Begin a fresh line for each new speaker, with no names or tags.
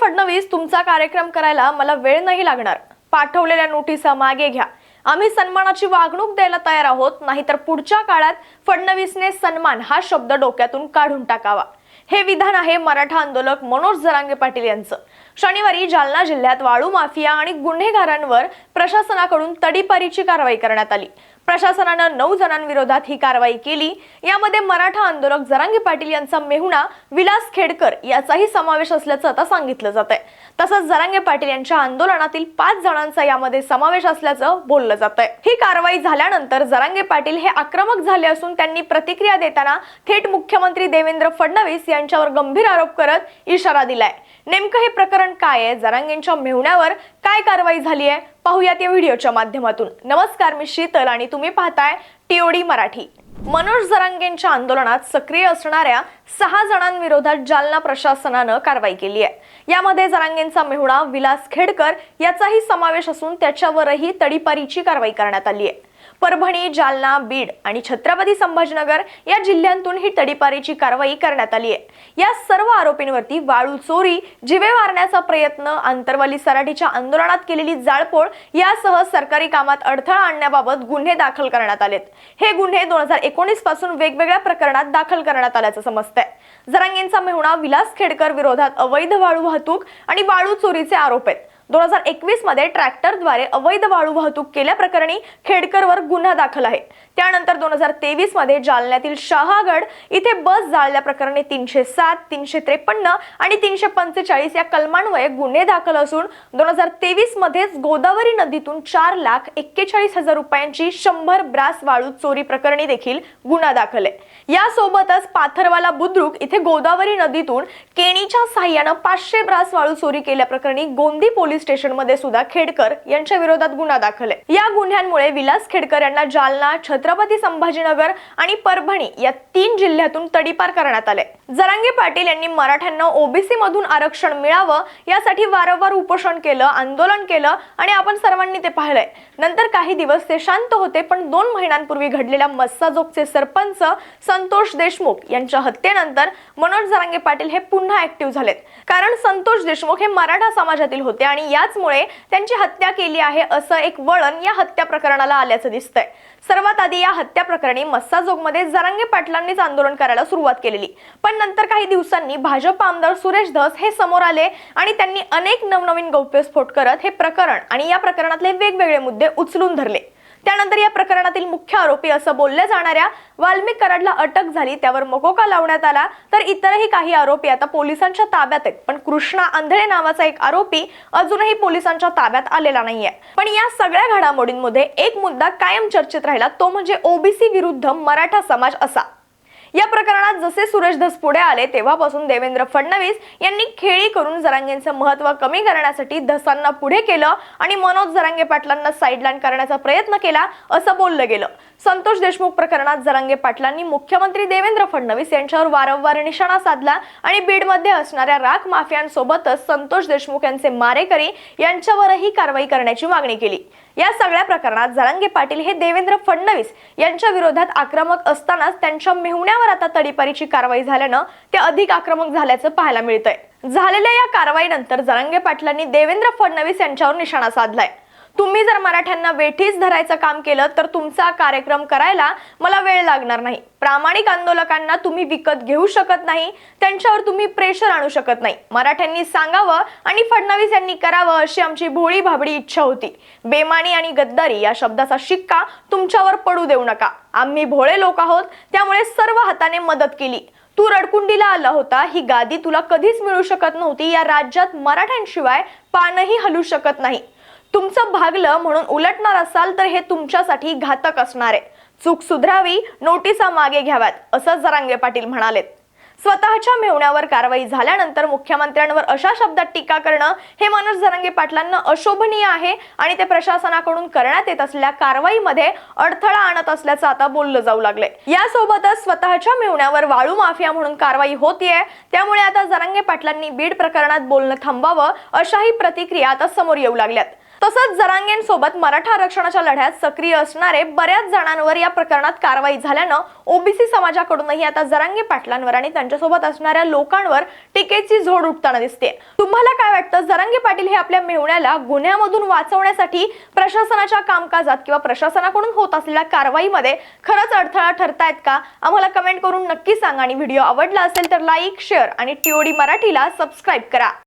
फडणवीस तुमचा कार्यक्रम करायला मला वेळ नाही लागणार. पाठवलेल्या नोटिसा मागे घ्या. आम्ही सन्मानाची वागणूक द्यायला तयार आहोत नाहीतर पुढच्या काळात फडणवीसने सन्मान हा शब्द डोक्यातून काढून टाकावा. हे विधान आहे मराठा आंदोलक मनोज जरांगे पाटील यांचं. शनिवारी जालना जिल्ह्यात वाळू माफिया आणि गुन्हेगारांवर प्रशासनाकडून तडीपारीची कारवाई करण्यात आली. प्रशासनानं नऊ जणांविरोधात ही कारवाई केली. यामध्ये मराठा आंदोलक जरांगे पाटील यांचा मेहुणा विलास खेडकर याचाही समावेश असल्याचं आता सांगितलं जात आहे तसंच जरांगे पाटील यांच्या आंदोलनातील पाच जणांचा यामध्ये समावेश असल्याचं बोललं जात आहे ही कारवाई झाल्यानंतर जरांगे पाटील हे आक्रमक झाले असून त्यांनी प्रतिक्रिया देताना थेट मुख्यमंत्री देवेंद्र फडणवीस यांच्यावर गंभीर आरोप करत इशारा दिलाय. नेमकं हे प्रकरण काय आहे? जरांगेंच्या मेहुण्यावर काय कारवाई झाली आहे? पाहूयात या व्हिडिओच्या माध्यमातून. नमस्कार मी शीतल आणि तुम्ही पाहताय टीओडी मराठी. मनोज जरांगेंच्या आंदोलनात सक्रिय असणाऱ्या सहा जणांविरोधात जालना प्रशासनानं कारवाई केली आहे. यामध्ये जरांगेंचा मेहुणा विलास खेडकर याचाही समावेश असून त्याच्यावरही तडीपारीची कारवाई करण्यात आली आहे. परभणी जालना बीड आणि छत्रपती संभाजीनगर या जिल्ह्यांतून ही तडीपारीची कारवाई करण्यात आली आहे. या सर्व आरोपींवरती वाळू चोरी जिवे मारण्याचा प्रयत्न आंतरवाली सराठीच्या आंदोलनात केलेली जाळपोळ यासह सरकारी कामात अडथळा आणण्याबाबत गुन्हे दाखल करण्यात आलेत. हे गुन्हे दोन हजार एकोणीसपासून वेगवेगळ्या प्रकरणात दाखल करण्यात आल्याचं समजतंय. जरांगेंचा मेहुणा विलास खेडकर विरोधात अवैध वाळू वाहतूक आणि वाळू चोरीचे आरोप आहेत. दोन हजार एकवीसमध्ये ट्रॅक्टरद्वारे अवैध वाळू वाहतूक केल्याप्रकरणी खेडकरवर गुन्हा दाखल आहे. त्यानंतर दोन हजार तेवीसमध्ये जालन्यातील शहागड इथे बस जाळल्याप्रकरणी तीनशे सात तीनशे त्रेपन्न आणि तीनशे पंचेचाळीस या कलमांवये गुन्हे दाखल असून दोन हजार तेवीस मध्येच गोदावरी नदीतून चार लाख एक्केचाळीस हजार रुपयांची शंभर ब्रास वाळू चोरी प्रकरणी देखील गुन्हा दाखल आहे. यासोबतच पाथरवाला बुद्रुक इथे गोदावरी नदीतून केणीच्या साह्यानं पाचशे ब्रास वाळू चोरी केल्याप्रकरणी गोंदी पोलीस स्टेशनमध्ये सुद्धा खेडकर यांच्या विरोधात गुन्हा दाखल आहे. या गुन्ह्यांमुळे विलास खेडकर यांना जालना छत्रपती संभाजीनगर आणि परभणी या तीन जिल्ह्यातून तडीपार करण्यात आले. जरांगे पाटील यांनी मराठ्यांना ओबीसी मधून आरक्षण मिळावं यासाठी वारंवार उपोषण केलं आंदोलन केलं आणि आपण सर्वांनी ते पाहिलंय. नंतर काही दिवस ते शांत होते पण दोन महिन्यांपूर्वी घडलेल्या मस्साजोगचे सरपंच संतोष देशमुख यांच्या हत्येनंतर मनोज जरांगे पाटील हे पुन्हा ऍक्टिव्ह झालेत. कारण संतोष देशमुख हे मराठा समाजातील होते आणि याचमुळे त्यांची हत्या केली आहे असं एक वळण या हत्या प्रकरणाला आल्याचं दिसतंय. सर्वात आधी या हत्या प्रकरणी मस्साजोगमध्ये जरांगे पाटलांनीच आंदोलन करायला सुरुवात केलेली. पण नंतर काही दिवसांनी भाजप आमदार सुरेश धस हे समोर आले आणि त्यांनी अनेक नवनवीन गौप्यस्फोट करत हे प्रकरण आणि या प्रकरणातले वेगवेगळे मुद्दे उचलून धरले. त्यानंतर या प्रकरणातील मुख्य आरोपी असं बोलल्या जाणाऱ्या वाल्मिक कराडला अटक झाली त्यावर मकोका लावण्यात आला. तर इतरही काही आरोपी आता पोलिसांच्या ताब्यात आहेत. पण कृष्णा आंधळे नावाचा एक आरोपी अजूनही पोलिसांच्या ताब्यात आलेला नाहीये. पण या सगळ्या घडामोडींमध्ये एक मुद्दा कायम चर्चेत राहिला तो म्हणजे ओबीसी विरुद्ध मराठा समाज असा. या प्रकरणात जसे सुरेश धस पुढे आले तेव्हापासून देवेंद्र फडणवीस यांनी खेळी करून जरांगेंचं महत्त्व कमी करण्यासाठी धसांना पुढे केलं आणि मनोज जरांगे पाटलांना साईडलाईन करण्याचा प्रयत्न केला असं बोललं गेलं. संतोष देशमुख प्रकरणात जरांगे पाटलांनी मुख्यमंत्री देवेंद्र फडणवीस यांच्यावर वारंवार निशाणा साधला आणि बीडमध्ये असणाऱ्या राख माफियांसोबतच संतोष देशमुख यांचे मारेकरी यांच्यावरही कारवाई करण्याची मागणी केली. या सगळ्या प्रकरणात जरांगे पाटील हे देवेंद्र फडणवीस यांच्या विरोधात आक्रमक असतानाच त्यांच्या मेहुण्यावर आता तडीपारीची कारवाई झाल्यानं ते अधिक आक्रमक झाल्याचं पाहायला मिळतंय. झालेल्या या कारवाईनंतर जरांगे पाटलांनी देवेंद्र फडणवीस यांच्यावर निशाणा साधलाय. तुम्ही जर मराठ्यांना वेठीस धरायचं काम केलं तर तुमचा कार्यक्रम करायला मला वेळ लागणार नाही. प्रामाणिक आंदोलकांना तुम्ही विकत घेऊ शकत नाही त्यांच्यावर तुम्ही प्रेशर आणू शकत नाही. मराठ्यांनी सांगावं आणि फडणवीस यांनी करावं अशी आमची भोळी भाबडी इच्छा होती. बेमानी आणि गद्दारी या शब्दाचा शिक्का तुमच्यावर पडू देऊ नका. आम्ही भोळे लोक आहोत त्यामुळे सर्व हाताने मदत केली. तू रडकुंडीला आला होता ही गादी तुला कधीच मिळू शकत नव्हती. या राज्यात मराठ्यांशिवाय पानही हलू शकत नाही. तुमचं भागलं म्हणून उलटणार असाल तर हे तुमच्यासाठी घातक असणार आहे. चूक सुधरावी नोटिसा मागे घ्याव्यात असं जरांगे पाटील म्हणालेत. स्वतःच्या मेवण्यावर कारवाई झाल्यानंतर मुख्यमंत्र्यांवर अशा शब्दात टीका करणं हे मनोज जरांगे पाटलांना अशोभनीय आहे आणि ते प्रशासनाकडून करण्यात येत असलेल्या कारवाईमध्ये अडथळा आणत असल्याचं आता बोललं जाऊ लागले यासोबतच स्वतःच्या मेवण्यावर वाळू माफिया म्हणून कारवाई होतीये त्यामुळे आता जरांगे पाटलांनी बीड प्रकरणात बोलणं थांबावं अशाही प्रतिक्रिया आता समोर येऊ लागल्यात. तसंच जरांगेंसोबत मराठा आरक्षणाच्या लढ्यात सक्रिय असणारे बऱ्याच जणांवर या प्रकरणात कारवाई झाल्यानं ओबीसी समाजाकडूनही आता जरांगे पाटलांवर आणि त्यांच्यासोबत असणाऱ्या लोकांवर टीकेची झोड उठताना दिसते तुम्हाला काय वाटतं? जरांगे पाटील हे आपल्या मेहुण्याला गुन्ह्यामधून वाचवण्यासाठी प्रशासनाच्या कामकाजात किंवा प्रशासनाकडून होत असलेल्या कारवाईमध्ये खरंच अडथळा ठरतायत का? आम्हाला कमेंट करून नक्की सांगा आणि व्हिडिओ आवडला असेल तर लाईक शेअर आणि टीओडी मराठीला सबस्क्राईब करा.